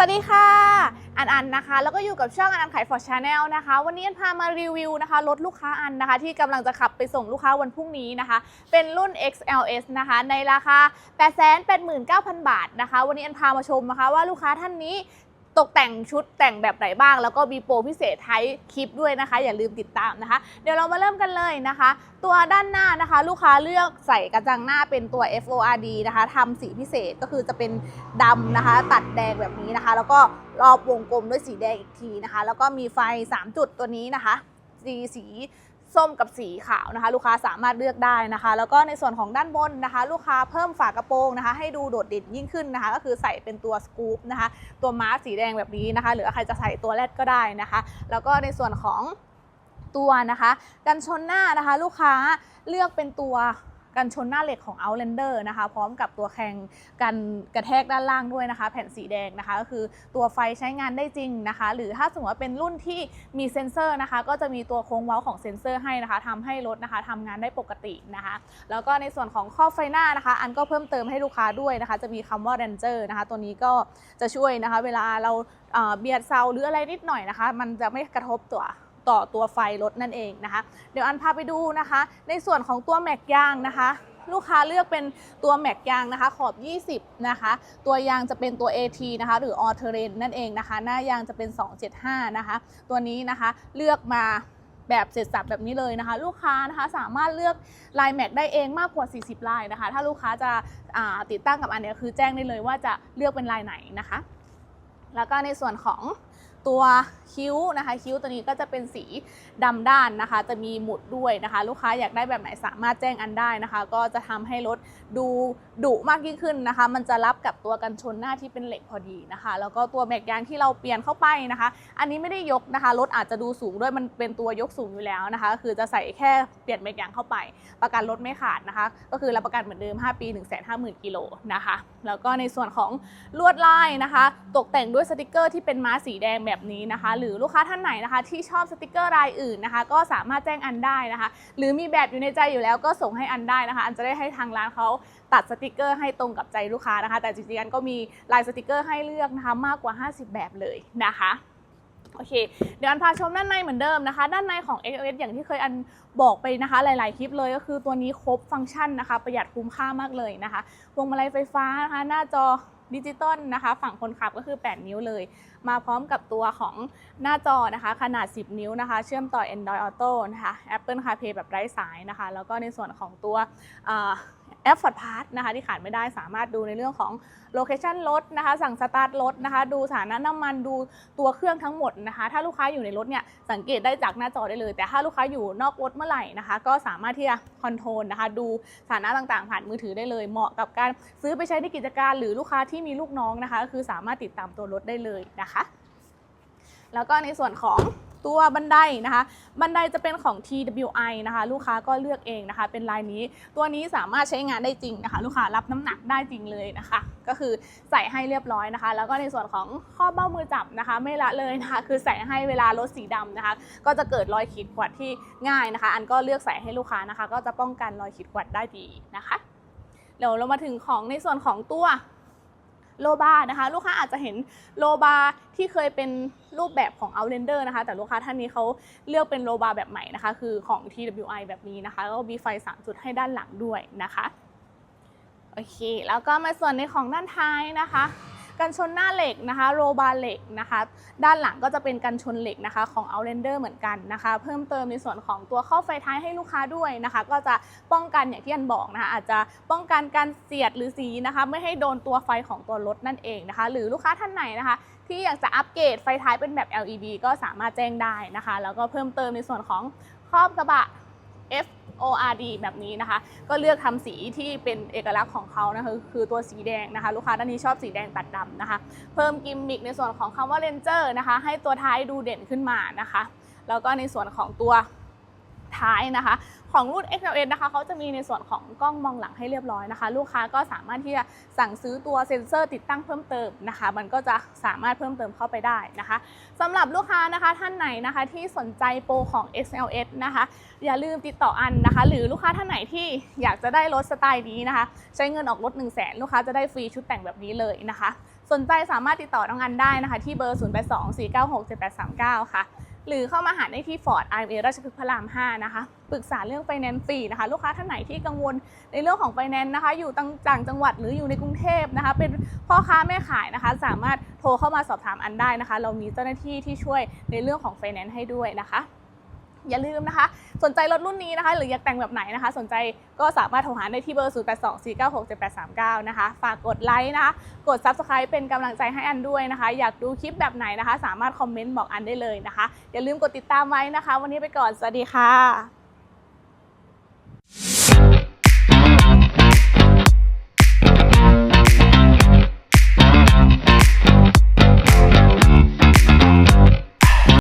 สวัสดีค่ะ อันอันนะคะ แล้วก็อยู่กับช่องอันอันขายฟอร์ชาแนลนะคะ วันนี้อันพามารีวิวนะคะรถลูกค้าอันนะคะ ที่กำลังจะขับไปส่งลูกค้าวันพรุ่งนี้นะคะ เป็นรุ่น XLS นะคะ ในราคา 889,000 บาทนะคะ วันนี้อันพามาชมนะคะว่าลูกค้าท่านนี้ ตกแต่งชุดแต่งแบบไหนบ้าง แล้วก็มีโปรพิเศษท้ายคลิปด้วยนะคะ อย่าลืมติดตามนะคะ เดี๋ยวเรามาเริ่มกันเลยนะคะ ตัวด้านหน้านะคะ ลูกค้าเลือกใส่กระจังหน้าเป็นตัว FORD นะคะทำสีพิเศษก็คือจะเป็นดำนะคะ ตัดแดงแบบนี้นะคะ แล้วก็รอบวงกลมด้วยสีแดงอีกทีนะคะ แล้วก็มีไฟ 3 จุดตัวนี้นะคะสีสี ส้มกับสีขาวนะคะ ลูกค้าสามารถเลือกได้นะคะ แล้วก็ในส่วนของด้านบนนะคะ ลูกค้าเพิ่มฝากระโปรงนะคะ ให้ดูโดดเด่นยิ่งขึ้นนะคะ ก็คือใส่เป็นตัวสกู๊ปนะคะ ตัวม้าสีแดงแบบนี้นะคะ หรือใครจะใส่ตัวแรดก็ได้นะคะ แล้วก็ในส่วนของตัวนะคะ กันชนหน้านะคะ ลูกค้าเลือกเป็นตัว กันชนหน้าเหล็กของ Outlander นะคะ พร้อมกับตัวแข็งกันกระแทกด้านล่างด้วยนะคะ แผ่นสีแดงนะคะ ก็คือตัวไฟใช้งานได้จริงนะคะ หรือถ้าสมมติว่าเป็นรุ่นที่มีเซ็นเซอร์นะคะ ก็จะมีตัวโค้งเว้าของเซ็นเซอร์ให้นะคะทำให้รถนะคะทำงานได้ปกตินะคะ แล้วก็ในส่วนของครอไฟหน้านะคะ อันก็เพิ่มเติมให้ลูกค้าด้วยนะคะ จะมีคำว่า Ranger นะคะ ตัวนี้ก็จะช่วยนะคะ เวลาเราเอ่อเบียดเซาหรืออะไรนิดหน่อยนะคะ มันจะไม่กระทบตัว ต่อตัวไฟรถนั่นเองนะคะ เดี๋ยวอันพาไปดูนะคะ ในส่วนของตัวแม็กยางนะคะ ลูกค้าเลือกเป็นตัวแม็กยางนะคะ ขอบ 20 นะคะ ตัวยางจะเป็นตัว AT นะคะ หรือ All Terrain นั่นเองนะคะ หน้ายางจะเป็น 275 นะคะ ตัวนี้นะคะเลือกมาแบบเสร็จสับแบบนี้เลยนะคะ ลูกค้านะคะสามารถเลือกลายแม็กได้เองมากกว่า 40 ลายนะคะ ถ้าลูกค้าจะาติดตั้งกับอันนี้คือแจ้งได้เลยว่าจะเลือกเป็นลายไหนนะคะ แล้วก็ในส่วนของตัวคิ้วนะคะ คิ้วตัวนี้ก็จะเป็นสีดำด้านนะคะ จะมีหมุดด้วยนะคะ ลูกค้าอยากได้แบบไหนสามารถแจ้งอันได้นะคะ ก็จะทำให้รถ ดูดุมากยิ่งขึ้นนะคะ มันจะรับกับตัวกันชนหน้าที่เป็นเหล็กพอดีนะคะ แล้วก็ตัวแม็กยางที่เราเปลี่ยนเข้าไปนะคะ อันนี้ไม่ได้ยกนะคะรถอาจจะดูสูงด้วยมันเป็นตัวยกสูงอยู่แล้วนะคะ คือจะใส่แค่เปลี่ยนแม็กยางเข้าไป ประกันรถไม่ขาดนะคะ ก็คือรับประกันเหมือนเดิม 5 ปี 1 5 0 0 0 0กิโลนะคะ แล้วก็ในส่วนของลวดลายนะคะ ตกแต่งด้วยสติกเกอร์ที่เป็นม้าสีแดงแบบนี้นะคะ หรือลูกค้าท่านไหนนะคะ ที่ชอบสติกเกอร์รายอื่นนะคะ ก็สามารถแจ้งอันได้นะคะ หรือมีแบบอยู่ในใจอยู่แล้วก็ส่งให้อันได้นะคะ อันจะได้ให้ทางร้านเขาตัดสติกเกอร์ให้ตรงกับใจลูกค้านะคะ แต่จริงๆอันก็มีลายสติกเกอร์ให้เลือกนะคะมากกว่า 50 แบบเลยนะคะโอเค เดี๋ยวอันพาชมด้านในเหมือนเดิมนะคะ ด้านในของ XOS อย่างที่เคยอันบอกไปนะคะ หลาย ๆ คลิปเลยก็คือตัวนี้ครบฟังก์ชันนะคะ ประหยัดคุ้มค่ามากเลยนะคะพวงมาลัยไฟฟ้านะคะ หน้าจอดิจิตอลนะคะ ฝั่งคนขับก็คือ 8 นิ้วเลย มาพร้อมกับตัวของหน้าจอนะคะ ขนาด 10 นิ้วนะคะ เชื่อมต่อ Android Auto นะคะ Apple CarPlay แบบไร้สายนะคะ แล้วก็ในส่วนของตัว อ่าแอป Ford Pass นะคะที่ขาดไม่ได้สามารถดูในเรื่องของโลเคชันรถนะคะสั่งสตาร์ทรถนะคะดูสถานะน้ำมันดูตัวเครื่องทั้งหมดนะคะ ถ้าลูกค้าอยู่ในรถเนี่ยสังเกตได้จากหน้าจอได้เลย แต่ถ้าลูกค้าอยู่นอกรถเมื่อไหร่นะคะ ก็สามารถที่จะคอนโทรลนะคะดูสถานะต่างๆ ผ่านมือถือได้เลย เหมาะกับการซื้อไปใช้ในกิจการ หรือลูกค้าที่มีลูกน้องนะคะ ก็คือสามารถติดตามตัวรถได้เลยนะคะ แล้วก็ในส่วนของ ตัวบันไดนะคะ บันไดจะเป็นของ TWI นะคะ ลูกค้าก็เลือกเองนะคะ เป็นลายนี้ ตัวนี้สามารถใช้งานได้จริงนะคะ ลูกค้ารับน้ำหนักได้จริงเลยนะคะ ก็คือใส่ให้เรียบร้อยนะคะ แล้วก็ในส่วนของข้อเบ้ามือจับนะคะ ไม่ละเลยนะคะ คือใส่ให้เวลารถสีดำนะคะ ก็จะเกิดรอยขีดข่วนที่ง่ายนะคะ อันก็เลือกใส่ให้ลูกค้านะคะ ก็จะป้องกันรอยขีดข่วนได้ดีนะคะ เดี๋ยวเรามาถึงของในส่วนของตัว โลบาร์นะคะ ลูกค้าอาจจะเห็นโลบาร์ที่เคยเป็นรูปแบบของ Outlander นะคะ แต่ลูกค้าท่านนี้เขาเลือกเป็นโลบาร์แบบใหม่นะคะ คือของ TWI แบบนี้นะคะ แล้วก็มีไฟ 3 จุดให้ด้านหลังด้วยนะคะ โอเค แล้วก็มาส่วนในของด้านท้ายนะคะ กันชนหน้าเหล็กนะคะ โรบาร์เหล็กนะคะ ด้านหลังก็จะเป็นกันชนเหล็กนะคะของ Outlander เหมือนกันนะคะ เพิ่มเติมในส่วนของตัวข้อไฟท้ายให้ลูกค้าด้วยนะคะ ก็จะป้องกันอย่างที่อันบอกนะคะอาจจะป้องกันการเสียดหรือสีนะคะ ไม่ให้โดนตัวไฟของตัวรถนั่นเองนะคะ หรือลูกค้าท่านไหนนะคะ ที่อยากจะอัปเกรดไฟท้ายเป็นแบบ LED ก็สามารถแจ้งได้นะคะ แล้วก็เพิ่มเติมในส่วนของครอบกระบะ F ORD แบบนี้นะคะ ก็เลือกทำสีที่เป็นเอกลักษณ์ของเขานะคะคือตัวสีแดงนะคะ ลูกค้าท่านนี้ชอบสีแดงตัดดำนะคะ เพิ่มกิมมิคในส่วนของคำว่าเลนเจอร์นะคะ ให้ตัวท้ายดูเด่นขึ้นมานะคะ แล้วก็ในส่วนของตัว ท้ายนะคะ ของรุ่น XLS นะคะเขาจะมีในส่วนของกล้องมองหลังให้เรียบร้อยนะคะ ลูกค้าก็สามารถที่จะสั่งซื้อตัวเซ็นเซอร์ติดตั้งเพิ่มเติมนะคะ มันก็จะสามารถเพิ่มเติมเข้าไปได้นะคะสำหรับลูกค้านะคะท่านไหนนะคะที่สนใจโปรของ XLS นะคะ อย่าลืมติดต่ออันนะคะ หรือลูกค้าท่านไหนที่อยากจะได้รถสไตล์นี้นะคะ ใช้เงินออกรถ 1 0 0 0 0แสนลูกค้าจะได้ฟรีชุดแต่งแบบนี้เลยนะคะ สนใจสามารถติดต่อน้องอันได้นะคะ ที่เบอร์ 0824967839 ค่ะ หรือเข้ามาหาได้ที่ Ford IMA ราชพฤกษ์พระราม 5 นะคะ ปรึกษาเรื่องไฟแนนซ์ฟรีนะคะ ลูกค้าท่านไหนที่กังวลในเรื่องของไฟแนนซ์นะคะ อยู่ต่างจังหวัดหรืออยู่ในกรุงเทพนะคะ เป็นพ่อค้าแม่ขายนะคะ สามารถโทรเข้ามาสอบถามอันได้นะคะ เรามีเจ้าหน้าที่ที่ช่วยในเรื่องของไฟแนนซ์ให้ด้วยนะคะ อย่าลืมนะคะ สนใจรถรุ่นนี้นะคะ หรืออยากแต่งแบบไหนนะคะ สนใจก็สามารถโทรหาได้ที่เบอร์ 0824967839 นะคะ ฝากกดไลค์นะคะ กด Subscribe เป็นกำลังใจให้อันด้วยนะคะ อยากดูคลิปแบบไหนนะคะ สามารถคอมเมนต์บอกอันได้เลยนะคะ อย่าลืมกดติดตามไว้นะคะ วันนี้ไปก่อน สวัสดีค่ะ